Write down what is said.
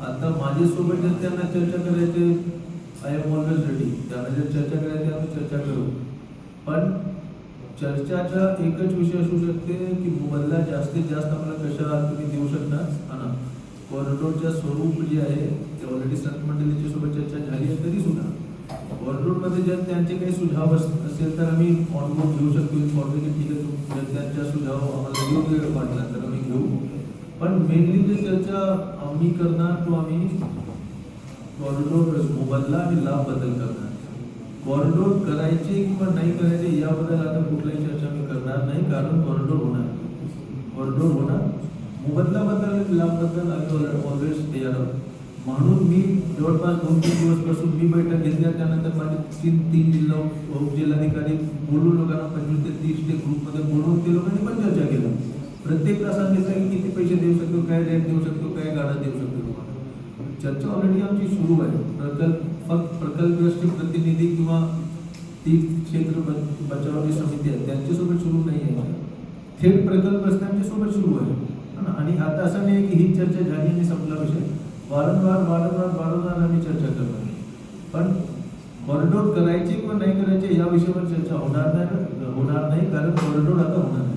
आता माझ्यासोबत जर त्यांना चर्चा करायची आय एम ऑलवेज रेडी त्यांना जर चर्चा करायची आम्ही चर्चा करू. पण चर्चाचा एकच विषय असू शकते की मोबदला जास्तीत जास्त आम्हाला कशा तुम्ही देऊ शकता? आणा ना. स्वरूप जे आहे ते ऑलरेडी संत मंडळीच्या सोबत चर्चा झाली आहे तरी सुद्धा. कॉरिडोरमध्ये जर त्यांचे काही सुझाव अस- असेल तर आम्ही ऑनबोर्ड घेऊ शकतो. इन्फॉर्मेशन ठीक आहे जर त्यांच्या सुझाव आम्हाला योग्य वाटला तर. पण मेनली जे चर्चा आम्ही करणार तो आम्ही कॉरिडोर मोबदला आणि लाभ बद्दल करणार. कॉरिडोर करायचे किंवा नाही करायचे याबद्दल आता कुठलाही चर्चा मी करणार नाही, कारण कॉरिडोर होणार. कॉरिडोर होणार. मोबदल्याबद्दल आणि लाभबद्दल आम्ही ऑलवेज तयार आहोत. म्हणून मी जवळपास दोन तीन दिवसपासून मी बैठक घेतल्या, त्यानंतर माझे तीन तीन जिल्हा उपजिल्हाधिकारी बोलून लोकांना पंचवीस ते तीस ते ग्रुपमध्ये बोलवून ते लोकांनी पण चर्चा केलं. प्रत्येक तासात घेतला की किती पैसे देऊ शकतो काय रेट देऊ शकतो काय गाडा देऊ शकतो तुम्हाला. चर्चा ऑलरेडी आमची सुरू आहे. प्रकल्प फक्त प्रकल्पग्रस्त प्रतिनिधी किंवा ती क्षेत्र ब- समिती आहे त्यांच्यासोबत सुरू नाही आहे. थेट प्रकल्पग्रस्तांच्या सोबत सुरू आहे. ना? आणि आता असं नाही की ही चर्चा झाली आणि संपला विषय. वारंवार वारंवार वारंवार आम्ही चर्चा करणार पण कॉरिडोर करायची किंवा नाही करायची या विषयावर चर्चा होणार नाही होणार नाही कारण कॉरिडोर आता होणार नाही.